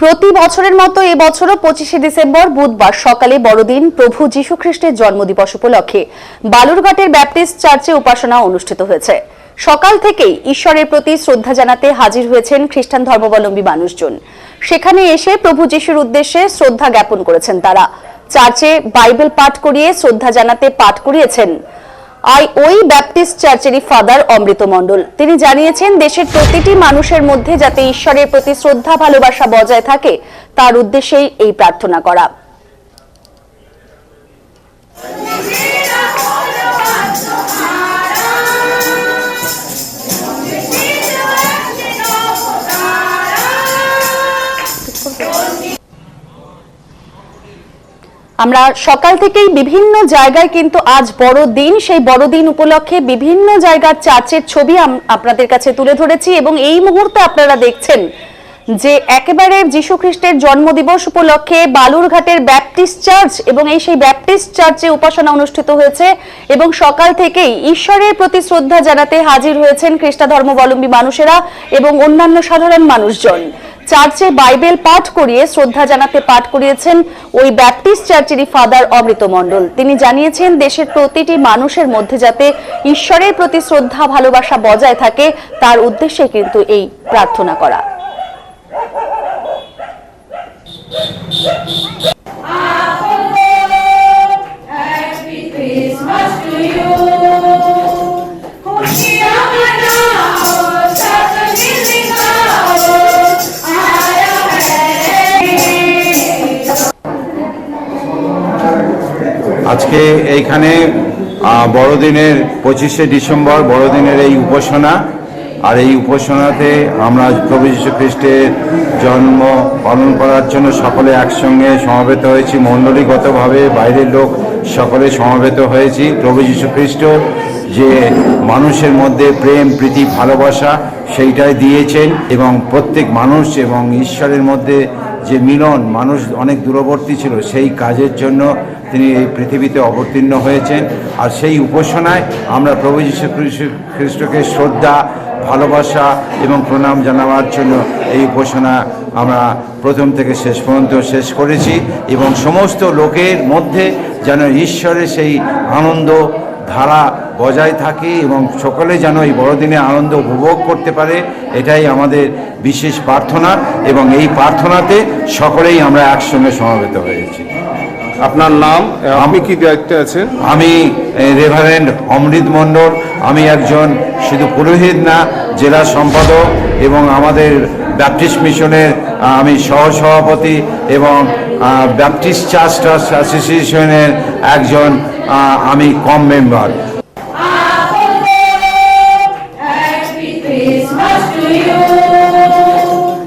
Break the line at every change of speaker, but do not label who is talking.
প্রতি বছরের মতো এবছরও পঁচিশে ডিসেম্বর, বুধবার সকালে বড়দিন প্রভু যীশু খ্রিস্টের জন্মদিবস উপলক্ষে বালুরঘাটের ব্যাপটিস্ট চার্চে উপাসনা অনুষ্ঠিত হয়েছে। সকাল থেকেই ঈশ্বরের প্রতি শ্রদ্ধা জানাতে হাজির হয়েছেন খ্রিস্টান ধর্মাবলম্বী মানুষজন। সেখানে এসে প্রভু যিশুর উদ্দেশ্যে শ্রদ্ধা জ্ঞাপন করেছেন তারা। চার্চে বাইবেল পাঠ করিয়ে শ্রদ্ধা জানাতে পাঠ করিয়েছেন আই ওই ব্যাপটিস্ট চার্চেরই ফাদার অমৃত মণ্ডল। তিনি জানিয়েছেন, দেশের প্রতিটি মানুষের মধ্যে যাতে ঈশ্বরের প্রতি শ্রদ্ধা, ভালোবাসা বজায় থাকে, তার উদ্দেশ্যেই এই প্রার্থনা করা। আমরা সকাল থেকেই বিভিন্ন জায়গায় কিন্তু আজ বড়দিন। সেই বড়দিন উপলক্ষে বিভিন্ন জায়গার চার্চের ছবি আপনাদের কাছে তুলে ধরেছি এবং এই মুহূর্তে আপনারা দেখছেন যে একেবারে যীশু খ্রিস্টের জন্মদিবস উপলক্ষে বালুরঘাটের ব্যাপটিস্ট চার্চ এবং এই সেই ব্যাপটিস্ট চার্চে উপাসনা অনুষ্ঠিত হয়েছে এবং সকাল থেকেই ঈশ্বরের প্রতি শ্রদ্ধা জানাতে হাজির হয়েছেন খ্রিস্টা ধর্মাবলম্বী মানুষেরা এবং অন্যান্য সাধারণ মানুষজন। চার্চে বাইবেল পাঠ করিয়ে শ্রদ্ধা জানাতে পাঠ করিয়েছেন ওই ব্যাপটিস্ট চার্চেরই ফাদার অমৃত মণ্ডল। তিনি জানিয়েছেন, দেশের প্রতিটি মানুষের মধ্যে যাতে ঈশ্বরের প্রতি শ্রদ্ধা, ভালোবাসা বজায় থাকে, তার উদ্দেশ্যে কিন্তু এই প্রার্থনা করা।
আজকে এইখানে বড়দিনের পঁচিশে ডিসেম্বর, বড়দিনের এই উপাসনা। আর এই উপাসনাতে আমরা প্রভু যীশু খ্রিস্টের জন্ম পালন করার জন্য সকলে একসঙ্গে সমবেত হয়েছি। মণ্ডলীগতভাবে বাইরের লোক সকলে সমবেত হয়েছি। প্রভু যীশু খ্রিস্ট যে মানুষের মধ্যে প্রেম, প্রীতি, ভালোবাসা সেইটাই দিয়েছেন এবং প্রত্যেক মানুষ এবং ঈশ্বরের মধ্যে যে মিলন মানুষ অনেক দূরবর্তী ছিল, সেই কাজের জন্য তিনি এই পৃথিবীতে অবতীর্ণ হয়েছেন। আর সেই উপাসনায় আমরা প্রভু যীশু খ্রিস্ট- খ্রিস্টকে শ্রদ্ধা, ভালোবাসা এবং প্রণাম জানাবার জন্য এই উপাসনা আমরা প্রথম থেকে শেষ পর্যন্ত শেষ করেছি এবং সমস্ত লোকের মধ্যে যেন ঈশ্বরের সেই আনন্দ ধারা বজায় থাকে এবং সকলে যেন এই বড়দিনে আনন্দ উপভোগ করতে পারে এটাই আমাদের বিশেষ প্রার্থনা এবং এই প্রার্থনাতে সকলেই আমরা একসঙ্গে সমবেত হয়েছি।
আপনার নাম আমি কি দায়িত্বে আছেন?
আমি রেভারেন্ড অমৃত মণ্ডল আমি একজন শুধু পুরোহিত না জেলা সম্পাদক এবং আমাদের ব্যাপটিস্ট মিশনের আমি সহসভাপতি এবং ব্যাপটিস্ট চার্চ অ্যাসোসিয়েশনের একজন আমি কম মেম্বার।